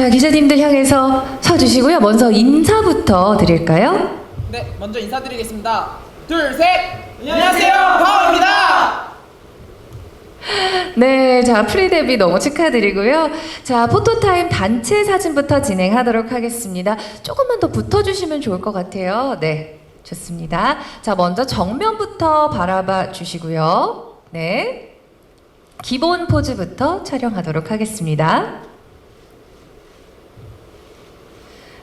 자, 기자님들 향해서 서주시고요. 먼저 인사부터 드릴까요? 네, 먼저 인사드리겠습니다. 둘, 셋! 안녕하세요, 파워입니다! 네, 자, 프리데뷔 너무 축하드리고요. 자, 포토타임 단체 사진부터 진행하도록 하겠습니다. 조금만 더 붙어주시면 좋을 것 같아요. 네, 좋습니다. 자, 먼저 정면부터 바라봐 주시고요. 네. 기본 포즈부터 촬영하도록 하겠습니다.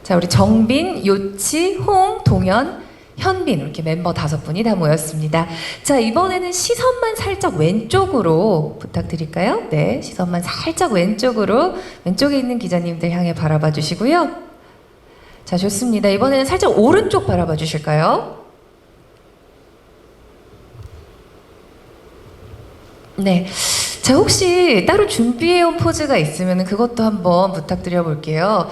자, 우리 정빈, 요치, 홍, 동현, 현빈 이렇게 멤버 다섯 분이 다 모였습니다. 자, 이번에는 시선만 살짝 왼쪽으로 부탁드릴까요? 네, 시선만 살짝 왼쪽으로 왼쪽에 있는 기자님들 향해 바라봐 주시고요. 자, 좋습니다. 이번에는 살짝 오른쪽 바라봐 주실까요? 네. 자, 혹시 따로 준비해온 포즈가 있으면 그것도 한번 부탁드려 볼게요.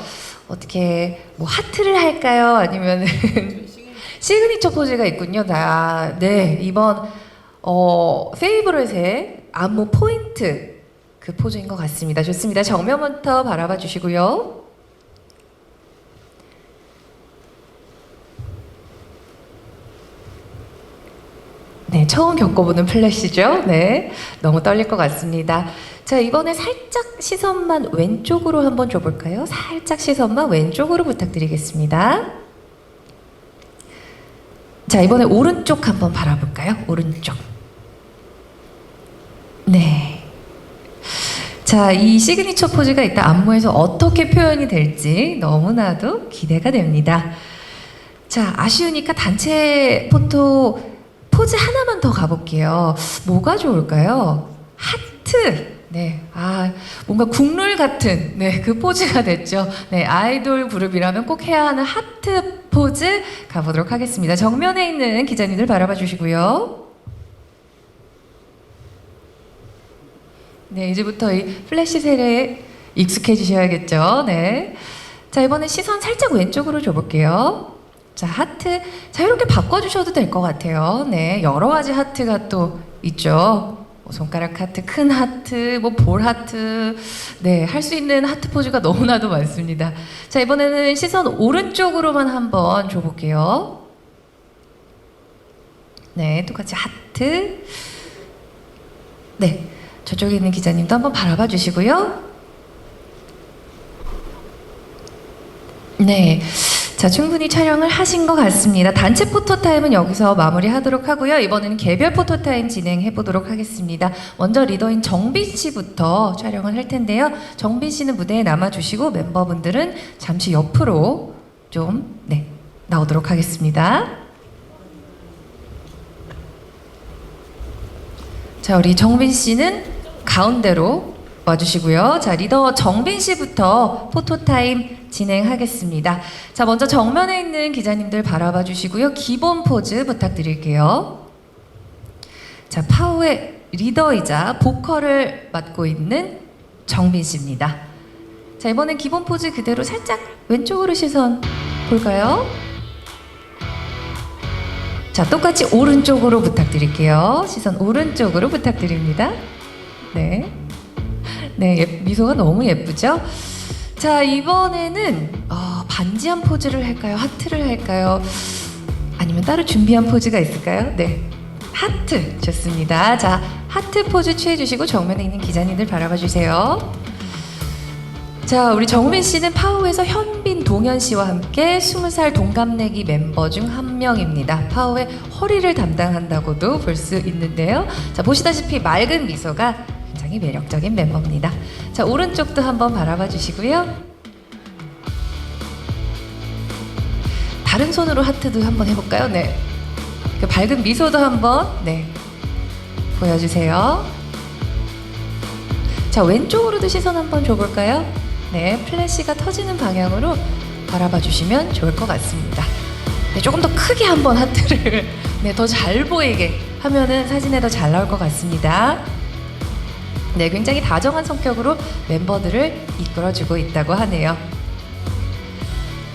어떻게, 뭐, 하트를 할까요? 아니면은, 시그니처 포즈가 있군요. 나, 네. 이번, 어, 페이브릿의 안무 포인트 그 포즈인 것 같습니다. 좋습니다. 정면부터 바라봐 주시고요. 네, 처음 겪어보는 플래시죠. 네, 너무 떨릴 것 같습니다. 자, 이번에 살짝 시선만 왼쪽으로 한번 줘볼까요? 살짝 시선만 왼쪽으로 부탁드리겠습니다. 자, 이번에 오른쪽 한번 바라볼까요? 오른쪽. 네. 자, 이 시그니처 포즈가 이따 안무에서 어떻게 표현이 될지 너무나도 기대가 됩니다. 자, 아쉬우니까 단체 포토 포즈 하나만 더 가볼게요. 뭐가 좋을까요? 하트. 네, 아 뭔가 국룰 같은 네 그 포즈가 됐죠. 네 아이돌 그룹이라면 꼭 해야 하는 하트 포즈 가보도록 하겠습니다. 정면에 있는 기자님들 바라봐 주시고요. 네 이제부터 이 플래시 세례에 익숙해지셔야겠죠. 네. 자 이번엔 시선 살짝 왼쪽으로 줘볼게요. 자, 하트. 자, 이렇게 바꿔주셔도 될 것 같아요. 네, 여러 가지 하트가 또 있죠. 뭐 손가락 하트, 큰 하트, 뭐 볼 하트. 네, 할 수 있는 하트 포즈가 너무나도 많습니다. 자, 이번에는 시선 오른쪽으로만 한번 줘볼게요. 네, 똑같이 하트. 네, 저쪽에 있는 기자님도 한번 바라봐 주시고요. 네. 자, 충분히 촬영을 하신 것 같습니다. 단체 포토타임은 여기서 마무리하도록 하고요. 이번에는 개별 포토타임 진행해 보도록 하겠습니다. 먼저 리더인 정빈 씨부터 촬영을 할 텐데요. 정빈 씨는 무대에 남아 주시고 멤버분들은 잠시 옆으로 좀, 네, 나오도록 하겠습니다. 자, 우리 정빈 씨는 가운데로 와주시고요. 자, 리더 정빈 씨부터 포토타임 진행하겠습니다. 자, 먼저 정면에 있는 기자님들 바라봐 주시고요. 기본 포즈 부탁드릴게요. 자, 파워의 리더이자 보컬을 맡고 있는 정빈 씨입니다. 자, 이번엔 기본 포즈 그대로 살짝 왼쪽으로 시선 볼까요? 자, 똑같이 오른쪽으로 부탁드릴게요. 시선 오른쪽으로 부탁드립니다. 네. 네, 예- 미소가 너무 예쁘죠? 자, 이번에는 어, 반지 한 포즈를 할까요? 하트를 할까요? 아니면 따로 준비한 포즈가 있을까요? 네. 하트 좋습니다. 자, 하트 포즈 취해 주시고 정면에 있는 기자님들 바라봐 주세요. 자, 우리 정민 씨는 파워에서 현빈 동현 씨와 함께 20살 동갑내기 멤버 중 한 명입니다. 파워의 허리를 담당한다고도 볼 수 있는데요. 자, 보시다시피 맑은 미소가 굉장히 매력적인 멤버입니다. 자, 오른쪽도 한번 바라봐 주시고요. 다른 손으로 하트도 한번 해볼까요? 네. 그 밝은 미소도 한번, 네. 보여주세요. 자, 왼쪽으로도 시선 한번 줘볼까요? 네, 플래시가 터지는 방향으로 바라봐 주시면 좋을 것 같습니다. 네, 조금 더 크게 한번 하트를 네, 더 잘 보이게 하면은 사진에 더 잘 나올 것 같습니다. 네, 굉장히 다정한 성격으로 멤버들을 이끌어주고 있다고 하네요.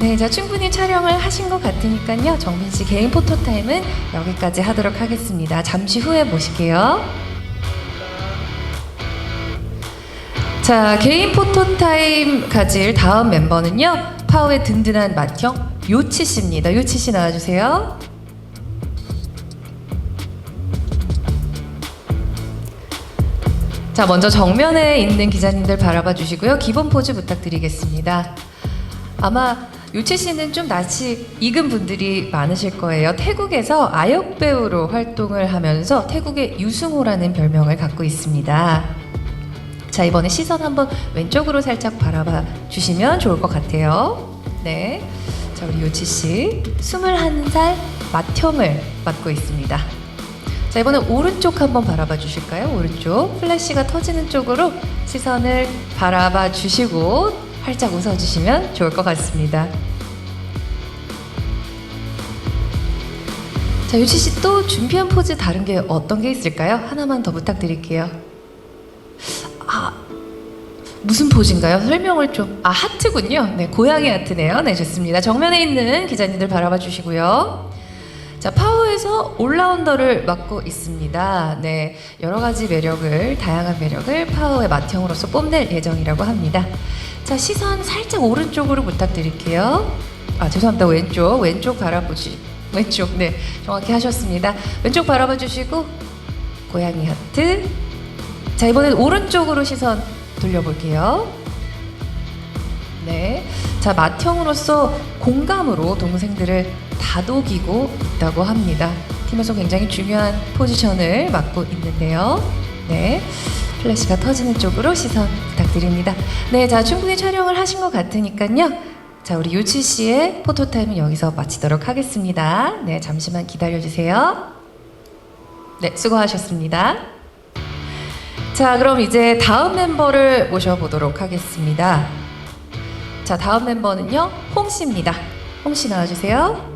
네, 자 충분히 촬영을 하신 것 같으니까요. 정민 씨 개인 포토 타임은 여기까지 하도록 하겠습니다. 잠시 후에 모실게요. 자, 자, 개인 포토타임 가질 다음 멤버는요. 파워의 든든한 맏형 요치 씨입니다. 요치 씨 나와주세요. 자, 먼저 정면에 있는 기자님들 바라봐 주시고요. 기본 포즈 부탁드리겠습니다. 아마 요치 씨는 좀 낯이 익은 분들이 많으실 거예요. 태국에서 아역 배우로 활동을 하면서 태국의 유승호라는 별명을 갖고 있습니다. 자, 이번에 시선 한번 왼쪽으로 살짝 바라봐 주시면 좋을 것 같아요. 네. 자, 우리 요치 씨. 21살 맏형을 맡고 있습니다. 자, 이번에 오른쪽 한번 바라봐 주실까요? 오른쪽. 플래시가 터지는 쪽으로 시선을 바라봐 주시고 활짝 웃어 주시면 좋을 것 같습니다. 자, 요치 씨 또 준비한 포즈 다른 게 어떤 게 있을까요? 하나만 더 부탁드릴게요. 아, 무슨 포즈인가요? 설명을 좀. 아, 하트군요. 네, 고양이 하트네요. 네, 좋습니다. 정면에 있는 기자님들 바라봐 주시고요. 자, 파워에서 올라운더를 맡고 있습니다. 네, 여러 가지 매력을, 다양한 매력을 파워의 맏형으로서 뽐낼 예정이라고 합니다. 자, 시선 살짝 오른쪽으로 부탁드릴게요. 아, 죄송합니다. 왼쪽, 왼쪽 바라보시. 왼쪽, 네, 정확히 하셨습니다. 왼쪽 바라봐 주시고, 고양이 하트. 자, 이번엔 오른쪽으로 시선 돌려볼게요. 네. 자, 맏형으로서 공감으로 동생들을 다독이고 있다고 합니다. 팀에서 굉장히 중요한 포지션을 맡고 있는데요. 네. 플래시가 터지는 쪽으로 시선 부탁드립니다. 네, 자, 충분히 촬영을 하신 것 같으니까요. 자, 우리 유치 씨의 포토타임은 여기서 마치도록 하겠습니다. 네, 잠시만 기다려주세요. 네, 수고하셨습니다. 자, 그럼 이제 다음 멤버를 모셔보도록 하겠습니다. 자, 다음 멤버는요, 홍 씨입니다. 홍 씨 나와주세요.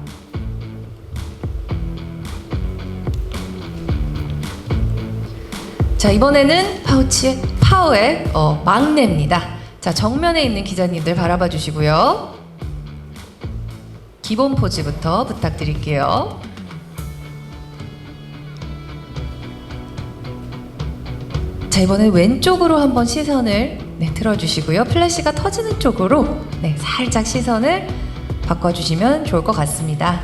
자, 이번에는 파우치의 파워의 어, 막내입니다. 자, 정면에 있는 기자님들 바라봐 주시고요. 기본 포즈부터 부탁드릴게요. 자 이번에 왼쪽으로 한번 시선을 네, 틀어주시고요. 플래시가 터지는 쪽으로 네, 살짝 시선을 바꿔주시면 좋을 것 같습니다.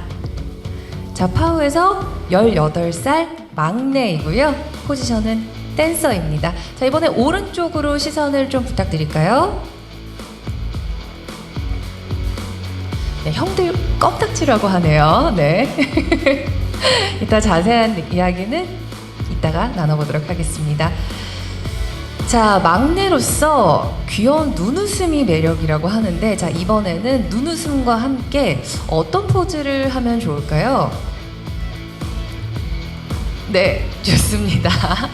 자 파우에서 18살 막내이고요. 포지션은 댄서입니다. 자 이번에 오른쪽으로 시선을 좀 부탁드릴까요? 네, 형들 껌딱지라고 하네요. 네. 이따 자세한 이야기는 이따가 나눠보도록 하겠습니다. 자, 막내로서 귀여운 눈웃음이 매력이라고 하는데, 자, 이번에는 눈웃음과 함께 어떤 포즈를 하면 좋을까요? 네, 좋습니다.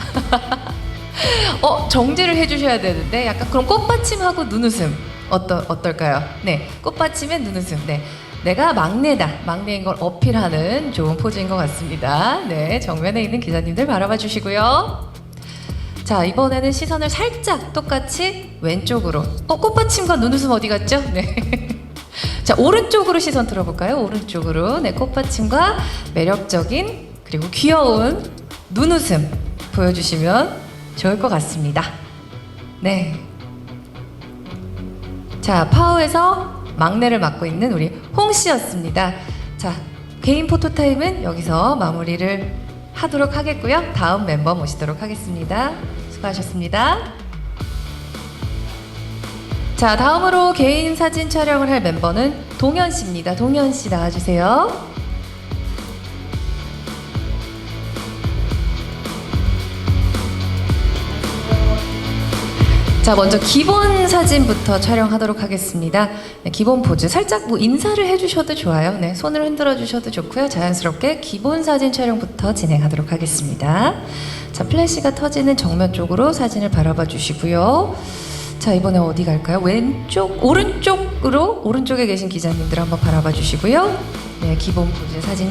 어, 정지를 해주셔야 되는데, 약간 그럼 꽃받침하고 눈웃음. 어떠, 어떨까요? 네, 꽃받침엔 눈웃음. 네. 내가 막내다, 막내인 걸 어필하는 좋은 포즈인 것 같습니다. 네, 정면에 있는 기자님들 바라봐 주시고요. 자, 이번에는 시선을 살짝 똑같이 왼쪽으로. 어, 꽃받침과 눈웃음 어디 갔죠? 네. 자, 오른쪽으로 시선 들어볼까요? 오른쪽으로. 네, 꽃받침과 매력적인 그리고 귀여운 눈웃음 보여주시면 좋을 것 같습니다. 네. 자, 파워에서 막내를 맡고 있는 우리 홍 씨였습니다. 자, 개인 포토타임은 여기서 마무리를 하도록 하겠고요. 다음 멤버 모시도록 하겠습니다. 수고하셨습니다. 자, 다음으로 개인 사진 촬영을 할 멤버는 동현 씨입니다. 동현 씨 나와주세요. 자, 먼저 기본 사진부터 촬영하도록 하겠습니다. 네, 기본 포즈 살짝 뭐 인사를 해주셔도 좋아요. 네, 손을 흔들어 주셔도 좋고요. 자연스럽게 기본 사진 촬영부터 진행하도록 하겠습니다. 자, 플래시가 터지는 정면 쪽으로 사진을 바라봐 주시고요. 자, 이번에 어디 갈까요? 왼쪽, 오른쪽으로 오른쪽에 계신 기자님들 한번 바라봐 주시고요. 네, 기본 포즈 사진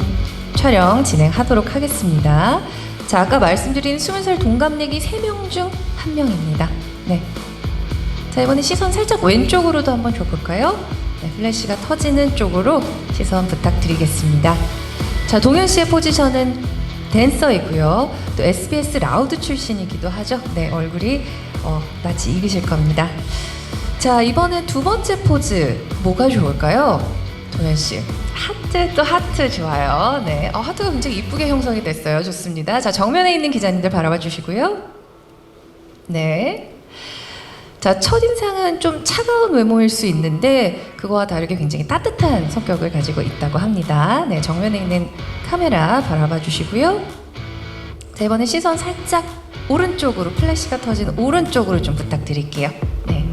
촬영 진행하도록 하겠습니다. 자, 아까 말씀드린 20살 동갑내기 3명 중 1명입니다. 네. 자, 이번에 시선 살짝 왼쪽으로도 한번 줘볼까요? 네, 플래시가 터지는 쪽으로 시선 부탁드리겠습니다. 자, 동현 씨의 포지션은 댄서이고요. 또 SBS 라우드 출신이기도 하죠. 네, 얼굴이 어, 낯이 익으실 겁니다. 자, 이번에 두 번째 포즈 뭐가 좋을까요? 도현 씨. 하트 또 하트 좋아요. 네. 어, 하트가 굉장히 이쁘게 형성이 됐어요. 좋습니다. 자, 정면에 있는 기자님들 바라봐 주시고요. 네. 자, 첫인상은 좀 차가운 외모일 수 있는데 그거와 다르게 굉장히 따뜻한 성격을 가지고 있다고 합니다. 네, 정면에 있는 카메라 바라봐 주시고요. 자, 이번에 시선 살짝 오른쪽으로 플래시가 터진 오른쪽으로 좀 부탁드릴게요. 네.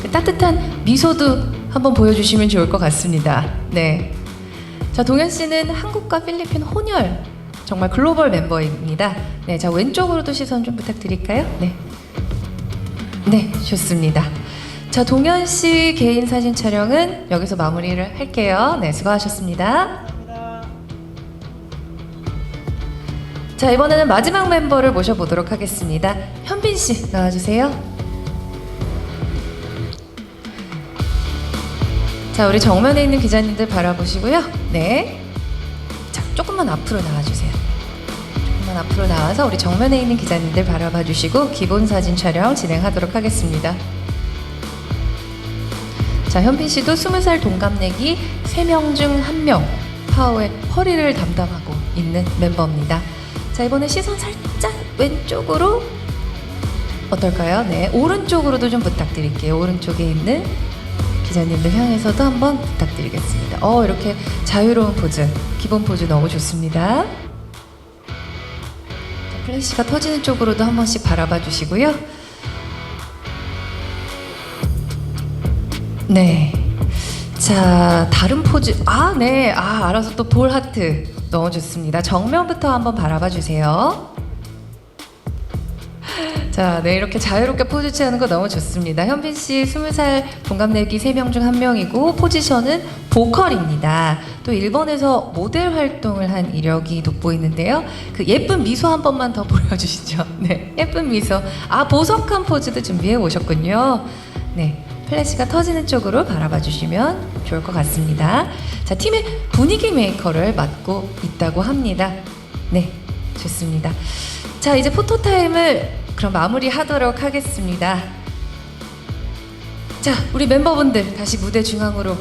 그 따뜻한 미소도 한번 보여주시면 좋을 것 같습니다. 네. 자, 동현 씨는 한국과 필리핀 혼혈 정말 글로벌 멤버입니다. 네, 자 왼쪽으로도 시선 좀 부탁드릴까요? 네. 네, 좋습니다. 자, 동현 씨 개인 사진 촬영은 여기서 마무리를 할게요. 네, 수고하셨습니다. 자, 이번에는 마지막 멤버를 모셔보도록 하겠습니다. 현빈 씨 나와주세요. 자, 우리 정면에 있는 기자님들 바라보시고요. 네. 자, 조금만 앞으로 나와주세요. 조금만 앞으로 나와서 우리 정면에 있는 기자님들 바라봐 주시고 기본 사진 촬영 진행하도록 하겠습니다. 자, 현빈 씨도 20살 동갑내기 3명 중 1명 파워의 허리를 담당하고 있는 멤버입니다. 자, 이번에 시선 살짝 왼쪽으로 어떨까요? 네, 오른쪽으로도 좀 부탁드릴게요. 오른쪽에 있는 기자님들 향해서도 한번 부탁드리겠습니다. 어, 이렇게 자유로운 포즈, 기본 포즈 너무 좋습니다. 자, 플래시가 터지는 쪽으로도 한 번씩 바라봐 주시고요. 네. 자, 다른 포즈. 아, 네. 아, 알아서 또 볼 하트. 너무 좋습니다. 정면부터 한번 바라봐 주세요. 자, 네, 이렇게 자유롭게 포즈 취하는 거 너무 좋습니다. 현빈 씨 20살 동갑내기 3명 중 1명이고 포지션은 보컬입니다. 또 일본에서 모델 활동을 한 이력이 돋보이는데요. 그 예쁜 미소 한 번만 더 보여주시죠. 네, 예쁜 미소. 아, 보석한 포즈도 준비해 오셨군요. 네, 플래시가 터지는 쪽으로 바라봐 주시면 좋을 것 같습니다. 자, 팀의 분위기 메이커를 맡고 있다고 합니다. 네, 좋습니다. 자, 이제 포토타임을 그럼 마무리하도록 하겠습니다. 자, 우리 멤버분들 다시 무대 중앙으로